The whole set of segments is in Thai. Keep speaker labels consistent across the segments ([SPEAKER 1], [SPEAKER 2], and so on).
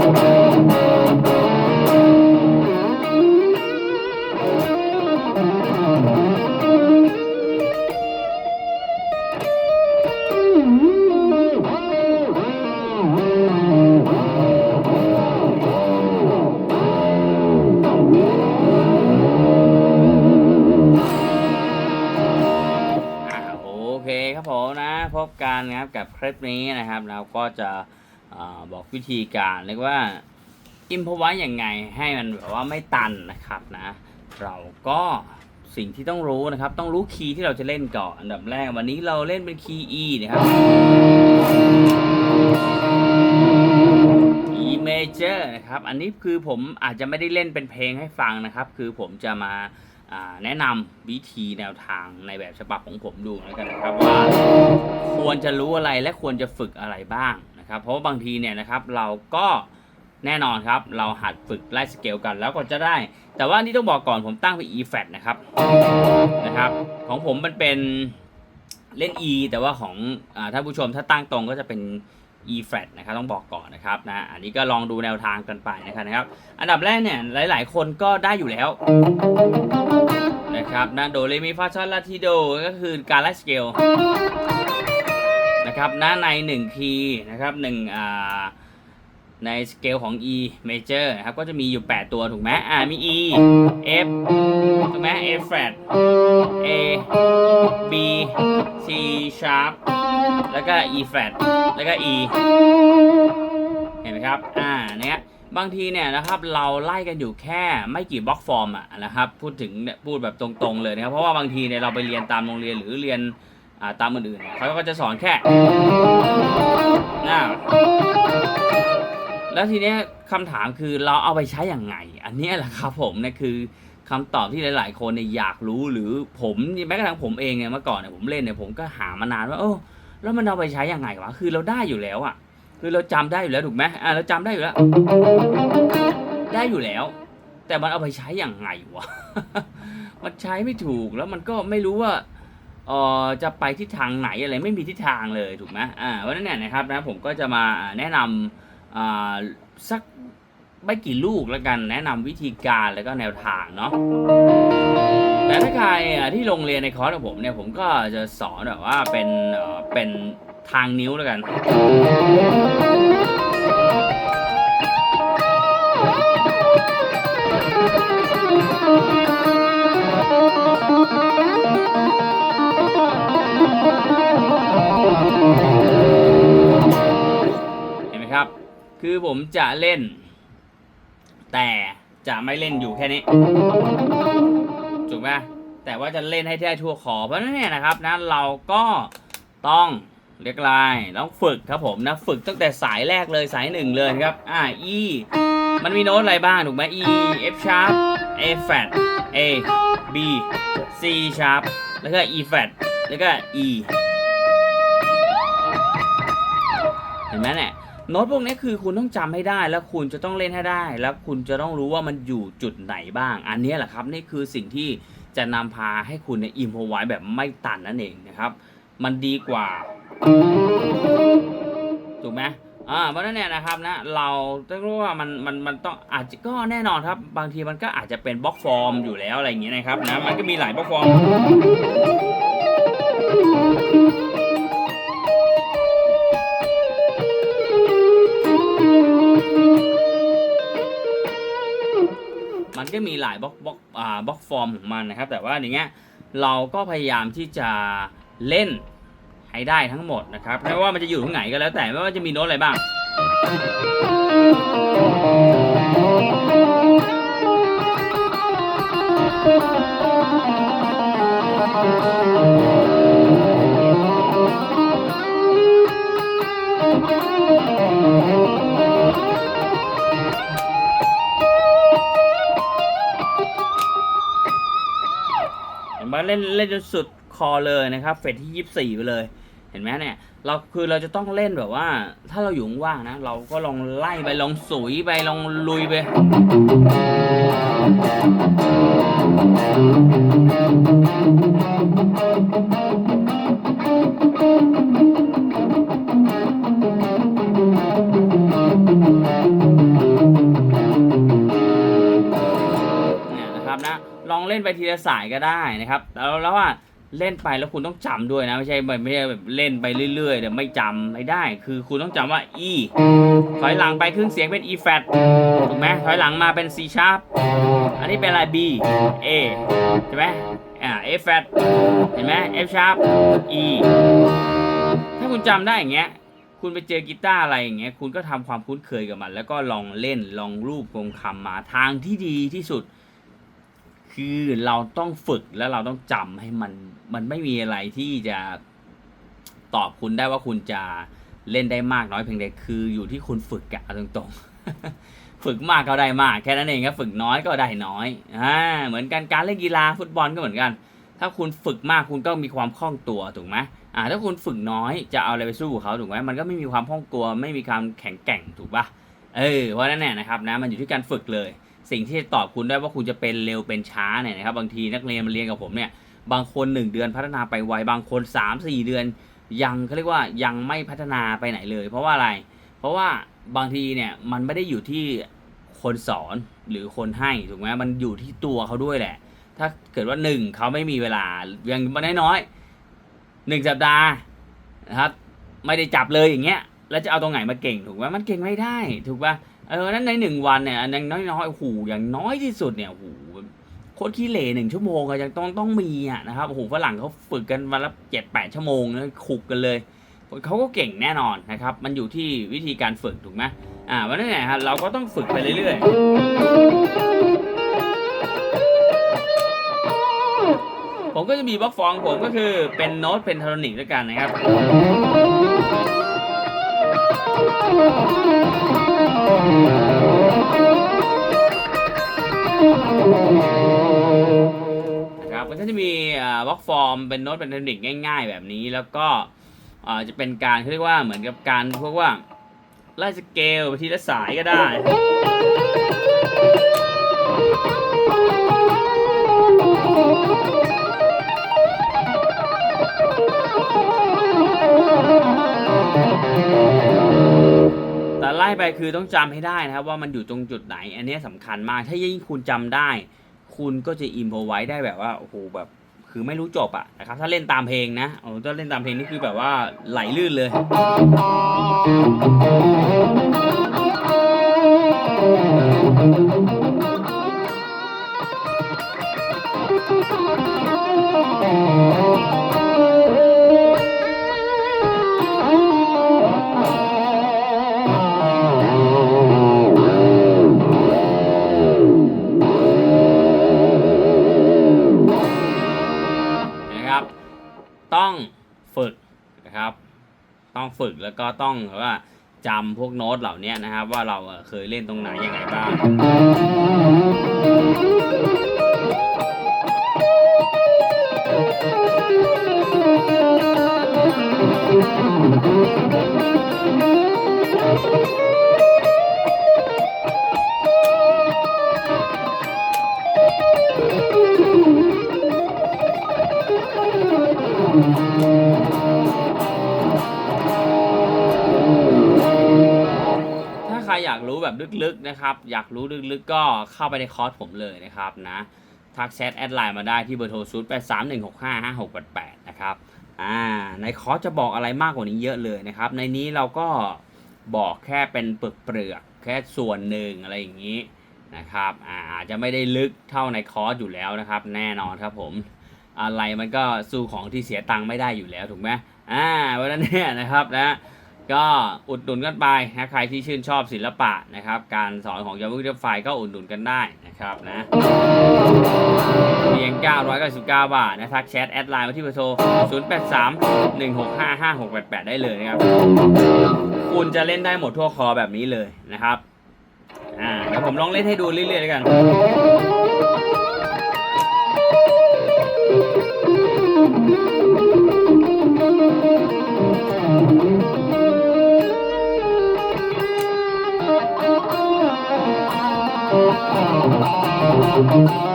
[SPEAKER 1] โอเคครับผมนะ พบกันนะครับกับคลิปนี้นะครับ เราก็จะ บอกวิธีการเรียกว่าอิมพไว้ยังไงให้มันแบบว่าไม่ตันนะครับนะ เราก็สิ่งที่ต้องรู้นะครับ ต้องรู้คีย์ที่เราจะเล่นก่อนอันดับแรกวันนี้เราเล่นเป็นคีย์ E นะครับ E major นะครับ อันนี้คือผมอาจจะไม่ได้เล่นเป็นเพลงให้ฟังนะครับ คือผมจะมาแนะนำวิธีแนวทางในแบบฉบับของผมดูแล้วกันนะครับว่าควรจะรู้อะไรและควรจะฝึกอะไรบ้าง นะครับ เพราะว่าบางทีเนี่ยนะครับเราก็แน่นอนครับ เราหัดฝึกไล่สเกลกันแล้วก็จะได้ แต่ว่านี่ต้องบอกก่อนผมตั้งเป็น E flat นะครับนะครับของผมมันเป็นเล่น E แต่ว่าของอท่านผู้ชมถ้าตั้งตรงก็จะเป็น E flat นะครับต้องบอกก่อนนะครับนะอันนี้ก็ลองดูแนวทางกันไปนะครับนะครับอันดับแรกเนี่ยหลาย ๆ คนก็ได้อยู่แล้วนะครับนะโดเรมีฟาซอลลาทิโดก็คือการไล่สเกล นะครับนะใน1คีย์นะครับหนึ่งอ่าในสเกลของ E major นะครับ ก็จะมีอยู่ 8 ตัวถูกไหมอ่ามี E F ถูกไหม A flat A B C sharp แล้วก็ E flat แล้วก็ E เห็นไหมครับ อ่า เนี้ย บางทีเนี่ยนะครับ เราไล่กันอยู่แค่ไม่กี่บล็อกฟอร์มอะนะครับ พูดถึงเนี่ยพูดแบบตรงๆเลยนะครับ เพราะว่าบางทีเนี่ยเราไปเรียนตามโรงเรียนหรือเรียน ตามอื่นๆเขาก็จะสอนแค่นะแล้วทีเนี้ยคำถามคือเราเอาไปใช้อย่างไง อันเนี้ยแหละครับผมเนี่ยคือคำตอบที่หลาย ๆ คนเนี่ยอยากรู้หรือผมแม้กระทั่งผมเองเนี่ยเมื่อก่อนเนี่ยผมเล่นเนี่ยผมก็หามานานว่าโอ้แล้วมันเอาไปใช้ยังไงวะคือเราได้อยู่แล้วอะคือเราจำได้อยู่แล้วถูกไหมอ่าเราจำได้อยู่แล้ว ได้อยู่แล้ว แต่มันเอาไปใช้อย่างไงวะ มันใช้ไม่ถูกแล้วมันก็ไม่รู้ว่า ออจะไปทิศทางไหนอะไรไม่มีทิศทางเลยถูกไหมอ่าเพราะนั้นเนี่ยนะครับนะผมก็จะมาแนะนำอ่าสักไม่กี่ลูกแล้วกันแนะนำวิธีการแล้วก็แนวทางเนาะแต่ถ้าใครอะที่โรงเรียนในคอร์สของผมเนี่ยผมก็จะสอนแบบว่าเป็นเอ่อเป็นทางนิ้วแล้วกัน คือผมจะเล่น แต่จะไม่เล่นอยู่แค่นี้ถูกไหมแต่ว่าจะเล่นให้แท้ทั่วขอเพราะนั้นเนี่ยนะครับนะเราก็ต้องเรียกลายต้องฝึกครับผมนะฝึกตั้งแต่สายแรกเลยสายหนึ่งเลยครับอ่า E มันมีโน้ตอะไรบ้างถูกไหม E F sharp A flat A B C sharp แล้วก็ E flat แล้วก็ E เห็นไหมเนี่ย โน้ตพวกนี้คือคุณต้องจำให้ได้แล้วคุณจะต้องเล่นให้ได้ แล้วคุณจะต้องรู้ว่ามันอยู่จุดไหนบ้าง อันนี้แหละครับนี่คือสิ่งที่จะนำพาให้คุณเนี่ยอิมพอไว้แบบไม่ตันนั่นเองนะครับ มันดีกว่า ถูกไหมอ่าเพราะนั้นเนี่ยนะครับนะเราต้องรู้ว่ามันมันมันต้องอาจจะก็แน่นอนครับ บางทีมันก็อาจจะเป็นบล็อกฟอร์มอยู่แล้วอะไรอย่างเงี้ยนะครับนะมันก็มีหลายบล็อกฟอร์ม ก็มีหลายบล็อกบล็อกอ่าบล็อกฟอร์มของมันนะครับ แต่ว่าอย่างเงี้ยเราก็พยายามที่จะเล่นให้ได้ทั้งหมดนะครับไม่ว่ามันจะอยู่ตรงไหนก็แล้วแต่ไม่ว่าจะมีโน้ตอะไรบ้างเเล่นเล่นจนสุดคอเลยนะครับ เฟสที่ยี่สี่ไปเลย เห็นไหมเนี่ย เราคือเราจะต้องเล่นแบบว่า ถ้าเราอยู่ว่างนะ เราก็ลองไล่ไปลองสุยไปลองลุยไปเเล่นไปทีละสายก็ได้นะครับแล้วแล้วว่าเล่นไปแล้วคุณต้องจำด้วยนะ ไม่ใช่แบบไม่ใช่แบบเล่นไปเรื่อยๆเดี๋ยวไม่จำไม่ได้ คือคุณต้องจำว่า E ถอยหลังไปครึ่งเสียงเป็น E flat ถูกไหมถอยหลังมาเป็น C sharp อันนี้เป็นอะไร B A ใช่ไหมอ่า F flat เห็นไหม F sharp E ถ้าคุณจำได้อย่างเงี้ยคุณไปเจอกีตาร์อะไรอย่างเงี้ยคุณก็ทำความคุ้นเคยกับมัน แล้วก็ลองเล่นลองรูปลงคำมาทางที่ดีที่สุด คือเราต้องฝึกแล้วเราต้องจำให้มันมันไม่มีอะไรที่จะตอบคุณได้ว่าคุณจะเล่นได้มากน้อยเพียงใดคืออยู่ที่คุณฝึกอะตรงๆ ฝึกมากก็ได้มาก แค่นั้นเองครับฝึกน้อยก็ได้น้อยอ่าเหมือนกันการเล่นกีฬาฟุตบอลก็เหมือนกัน ถ้าคุณฝึกมากคุณก็มีความคล่องตัวถูกไหมอ่าถ้าคุณฝึกน้อยจะเอาอะไรไปสู้เขาถูกไหมมันก็ไม่มีความคล่องตัว ไม่มีความแข็งแกร่งถูกปะเออเพราะฉะนั้นเนี่ยนะครับนะมันอยู่ที่การฝึกเลย สิ่งที่จะตอบคุณได้ว่าคุณจะเป็นเร็วเป็นช้าเนี่ยนะครับบางทีนักเรียนมาเรียนกับผมเนี่ยบางคน 1 เดือนพัฒนาไปไวบางคน 3-4 เดือน ยังเขาเรียกว่ายังไม่พัฒนาไปไหนเลย เพราะว่าอะไร เพราะว่าบางทีเนี่ยมันไม่ได้อยู่ที่คนสอนหรือคนให้ถูกไหมมันอยู่ที่ตัวเขาด้วยแหละ ถ้าเกิดว่าหนึ่งเขาไม่มีเวลาอย่างน้อยๆหนึ่งสัปดาห์นะครับไม่ได้จับเลยอย่างเงี้ยแล้วจะเอาตรงไหนมาเก่งถูกไหมมันเก่งไม่ได้ถูกป่ะ เออนั้นในหนึ่งวันเนี่ยอันนั้นน้อยๆโอ้โหอย่างน้อยที่สุดเนี่ยโอ้โหโคตรขี้เหร่หนึ่งชั่วโมงอะยังต้องต้องมีอะนะครับโอ้โหฝรั่งเขาฝึกกันวันละเจ็ดแปดชั่วโมงนะขุกกันเลยเขาก็เก่งแน่นอนนะครับ มันอยู่ที่วิธีการฝึกถูกไหมอ่าวันนั้นเนี่ยครับเราก็ต้องฝึกไปเรื่อยๆ ผมก็จะมีบล็อกฟองผมก็คือเป็นโน้ตเพนทาโทนิกด้วยกันนะครับ ก็จะมีบล็อกฟอร์มเป็นโน้ตเป็นเทคนิคง่ายๆ แบบนี้แล้วก็อ่าจะเป็นการเขาเรียกว่าเหมือนกับการพวกว่าไล่สเกลไปทีละสายก็ได้แต่ไล่ไปคือต้องจำให้ได้นะครับว่ามันอยู่ตรงจุดไหน อันนี้สำคัญมากถ้ายิ่งคุณจำได้ คุณก็จะอิมพอไว้ได้แบบว่าโอ้โหแบบคือไม่รู้จบอะนะครับ ถ้าเล่นตามเพลงนะโอ้ถ้าเล่นตามเพลงนี่คือแบบว่าไหลลื่นเลยนะ ฝึกแล้วก็ต้องว่าจำพวกโน้ตเหล่านี้นะครับ ว่าเราเคยเล่นตรงไหนยังไงบ้างถ้า อยากรู้แบบลึกๆนะครับ อยากรู้ลึกๆก็เข้าไปในคอร์สผมเลยนะครับนะทักแชทแอดไลน์มาได้ที่เบอร์โทร0 8 3 1 6 5 5 6 8 8นะครับอ่าในคอร์สจะบอกอะไรมากกว่านี้เยอะเลยนะครับ ในนี้เราก็บอกแค่เป็นเปลือกเปลือกๆแค่ส่วนหนึ่งอะไรอย่างนี้นะครับอ่าอาจจะไม่ได้ลึกเท่าในคอร์สอยู่แล้วนะครับ แน่นอนครับผมอะไรมันก็สู้ของที่เสียตังค์ไม่ได้อยู่แล้วถูกไหมอ่าเพราะนั้นเนี่ยนะครับนะ ก็อุดหนุนกันไปนะใครที่ชื่นชอบศิลปะนะครับ การสอนของยาวุฒิไฟก็อุดหนุนกันได้นะครับนะเพียง 999 บาทนะทักแชทแอดไลน์มาที่เบอร์โทร 083 165 5688 ได้เลยนะครับ คุณจะเล่นได้หมดทั่วคอแบบนี้เลยนะครับอ่าเดี๋ยวผมลองเล่นให้ดูเรื่อยๆแล้วกัน
[SPEAKER 2] Thank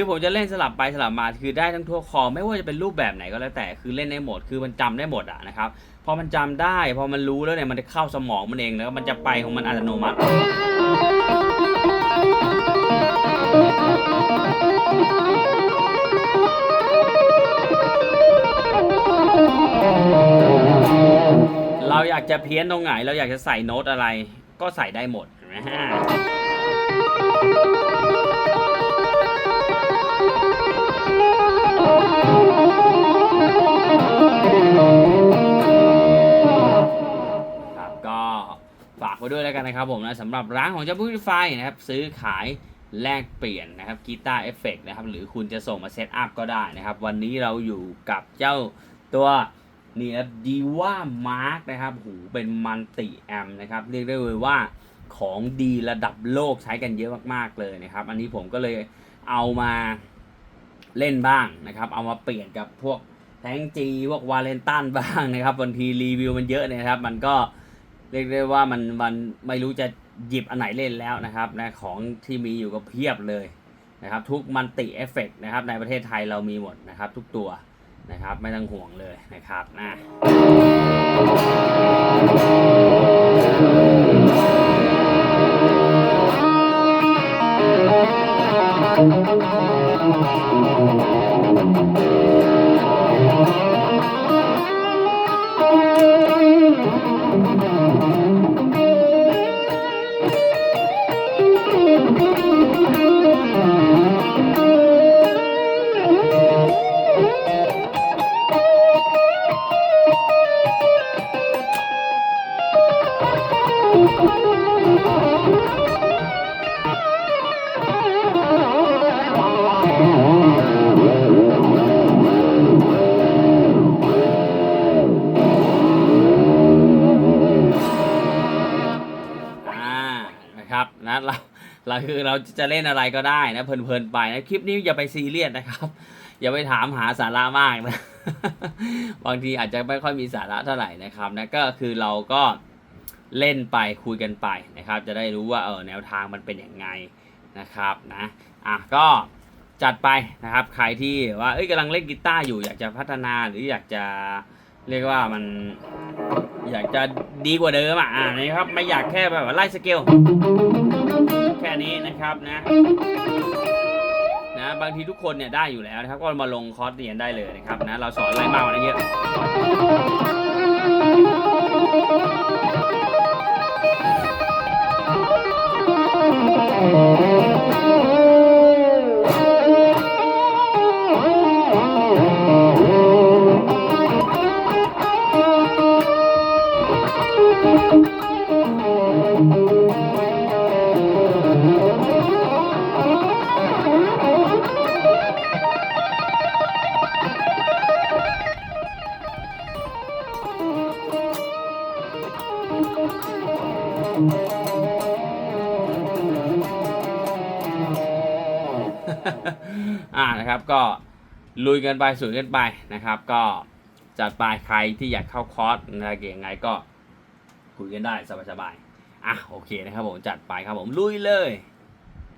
[SPEAKER 1] คือผมจะเล่นสลับไปสลับมาคือได้ทั้งทั่วคอไม่ว่าจะเป็นรูปแบบไหนก็แล้วแต่คือเล่นได้หมดคือมันจำได้หมดอะนะครับพอมันจำได้พอมันรู้แล้วเนี่ยมันจะเข้าสมองมันเองแล้วมันจะไปของมันอัตโนมัติเราอยากจะเพี้ยนตรงไหน เราอยากจะใส่โน้ตอะไร ก็ใส่ได้หมดนไหมฮะ ไว้ด้วยแล้วกันนะครับผมนะสำหรับร้านของเจ้าพูดไฟนะครับซื้อขายแลกเปลี่ยนนะครับกีตาร์เอฟเฟกนะครับหรือคุณจะส่งมาเซตอัพก็ได้นะครับ วันนี้เราอยู่กับเจ้าตัวนี่นะดีว่ามาร์กนะครับหูเป็นมันติแอมนะครับเรียกได้เลยว่าของดีระดับโลกใช้กันเยอะมากๆเลยนะครับ อันนี้ผมก็เลยเอามาเล่นบ้างนะครับ เอามาเปลี่ยนกับพวกแทงจีพวกวาเลนตันบ้างนะครับบางทีรีวิวมันเยอะนะครับ มันก็ เรียกได้ว่ามันมันไม่รู้จะหยิบอันไหนเล่นแล้วนะครับนะของที่มีอยู่ก็เพียบเลยนะครับ ทุกมันติเอฟเฟกนะครับ ในประเทศไทยเรามีหมดนะครับ ทุกตัวนะครับ ไม่ต้องห่วงเลยนะครับนะ คือเราจะเล่นอะไรก็ได้นะเพลินๆไปนะคลิปนี้อย่าไปซีเรียสนะครับ อย่าไปถามหาสาระมากนะบางทีอาจจะไม่ค่อยมีสาระเท่าไหร่นะครับนะก็คือเราก็เล่นไปคุยกันไปนะครับ จะได้รู้ว่าเออแนวทางมันเป็นอยังไงนะครับนะอะก็จัดไปนะครับใครที่ว่าเอ้ยกำลังเล่นกีตาร์อยู่อยากจะพัฒนาหรืออยากจะเรียกว่ามันอยากจะดีกว่าเดิมอะอ่านะครับไม่อยากแค่แบบไล่สเกล นี้นะครับนะนะบางทีทุกคนเนี่ยได้อยู่แล้วนะครับ ก็มาลงคอร์สเรียนได้เลยนะครับนะเราสอนไล่มากกว่านั้นเยอะอ นะครับ ก็ลุยกันไปสูงกันไปนะครับ ก็จัดไปใครที่อยากเข้าคอร์สอะไรยังไงก็คุยกันได้สบายๆอะโอเคนะครับผมจัดไปครับผมลุยเลย